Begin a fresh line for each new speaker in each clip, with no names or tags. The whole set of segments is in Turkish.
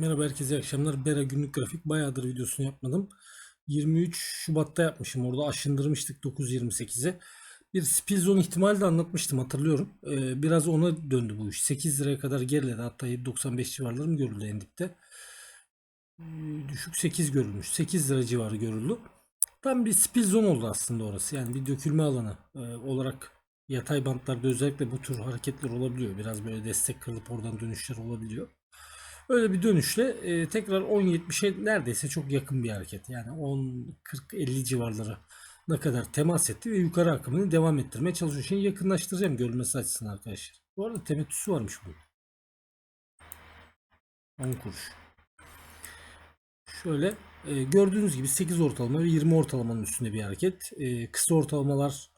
Merhaba herkese akşamlar. Bera günlük grafik bayağıdır videosunu yapmadım. 23 Şubat'ta yapmışım. Orada aşındırmıştık 9.28'e. Bir spill zone ihtimali de anlatmıştım hatırlıyorum. Ee, biraz ona döndü bu iş. 8 liraya kadar geriledi. Hatta 7.95 civarları mı görüldü en dipte. Ee, Düşük 8 görülmüş. 8 lira civarı görüldü. Tam bir spill zone oldu aslında orası. Yani bir dökülme alanı e, olarak yatay bantlarda özellikle bu tür hareketler olabiliyor. Biraz böyle destek kırılıp oradan dönüşler olabiliyor. Öyle bir dönüşle e, tekrar 10.70'e neredeyse çok yakın bir hareket. Yani 10.40-50 civarları ne kadar temas etti ve yukarı akımını devam ettirmeye çalışıyor. Şimdi yakınlaştıracağım görülmesi açısından arkadaşlar. Bu arada temettüsü varmış bu. 10 kuruş. Şöyle e, gördüğünüz gibi 8 ortalama ve 20 ortalamanın üstünde bir hareket. E, kısa ortalamalar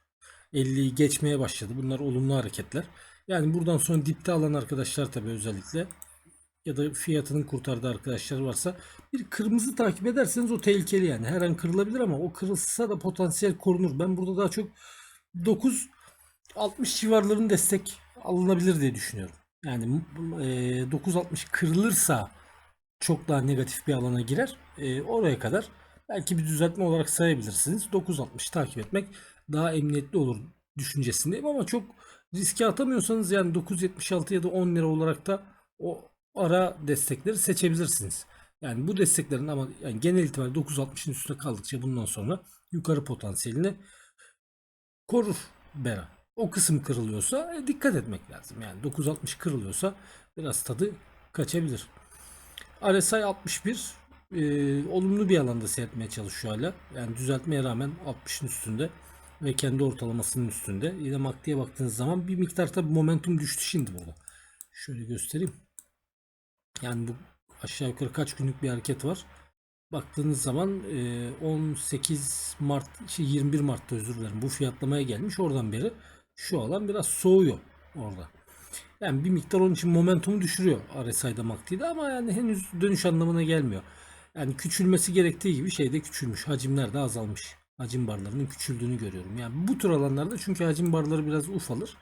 50'yi geçmeye başladı. Bunlar olumlu hareketler. Yani buradan sonra dipte alan arkadaşlar tabii özellikle ya da fiyatının kurtardığı arkadaşlar varsa bir kırmızı takip ederseniz o tehlikeli yani. Her an kırılabilir ama o kırılsa da potansiyel korunur. Ben burada daha çok 9 60 civarların destek alınabilir diye düşünüyorum. Yani e, 9.60 kırılırsa çok daha negatif bir alana girer. E, oraya kadar belki bir düzeltme olarak sayabilirsiniz. 9.60 takip etmek daha emniyetli olur düşüncesindeyim ama çok riske atamıyorsanız yani 9.76 ya da 10 lira olarak da o ara destekleri seçebilirsiniz. Yani bu desteklerin ama yani genel itibariyle 9.60'ın üstüne kaldıkça bundan sonra yukarı potansiyelini korur Bera. O kısım kırılıyorsa e, dikkat etmek lazım. Yani 9.60 kırılıyorsa biraz tadı kaçabilir. RSI 61 e, olumlu bir alanda seyretmeye çalışıyor hala. Yani düzeltmeye rağmen 60'ın üstünde ve kendi ortalamasının üstünde. Yine MACD'ye baktığınız zaman bir miktar tabi momentum düştü şimdi burada. Şöyle göstereyim. Yani bu aşağı yukarı kaç günlük bir hareket var. Baktığınız zaman e, 18 Mart, şey 21 Mart'ta özür dilerim bu fiyatlamaya gelmiş. Oradan beri şu alan biraz soğuyor orada. Yani bir miktar onun için momentumu düşürüyor RSI'da MACD'de ama yani henüz dönüş anlamına gelmiyor. Yani küçülmesi gerektiği gibi şeyde küçülmüş. Hacimler de azalmış. Hacim barlarının küçüldüğünü görüyorum. Yani bu tür alanlarda çünkü hacim barları biraz ufalır.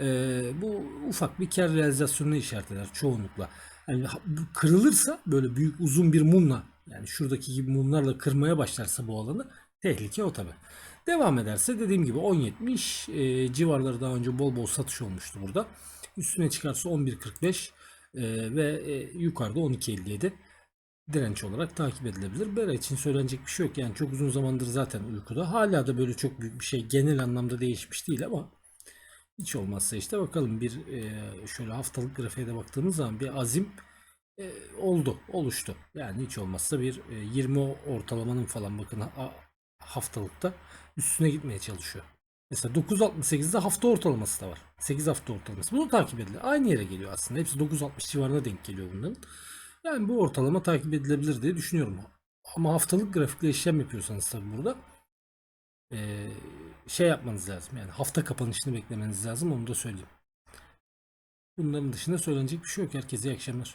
Ee, bu ufak bir kar realizasyonunu işaret eder çoğunlukla. Yani kırılırsa böyle büyük uzun bir mumla yani şuradaki gibi mumlarla kırmaya başlarsa bu alanı tehlike o tabi. Devam ederse dediğim gibi 10.70 e, civarları daha önce bol bol satış olmuştu burada. Üstüne çıkarsa 11.45 e, ve e, yukarıda 12.57 direnç olarak takip edilebilir. Bera için söylenecek bir şey yok. Yani çok uzun zamandır zaten uykuda. Hala da böyle çok büyük bir şey genel anlamda değişmiş değil ama hiç olmazsa işte bakalım bir e, şöyle haftalık grafiğe de baktığımız zaman bir azim e, oldu, oluştu. Yani hiç olmazsa bir e, 20 ortalamanın falan bakın ha- haftalıkta üstüne gitmeye çalışıyor. Mesela 9.68'de hafta ortalaması da var. 8 hafta ortalaması. Bunu takip edilir. Aynı yere geliyor aslında. Hepsi 9.60 civarına denk geliyor bunların. Yani bu ortalama takip edilebilir diye düşünüyorum. Ama haftalık grafikle işlem yapıyorsanız tabii burada eee, şey yapmanız lazım. Yani hafta kapanışını beklemeniz lazım. Onu da söyleyeyim. Bunların dışında söylenecek bir şey yok. Herkese iyi akşamlar.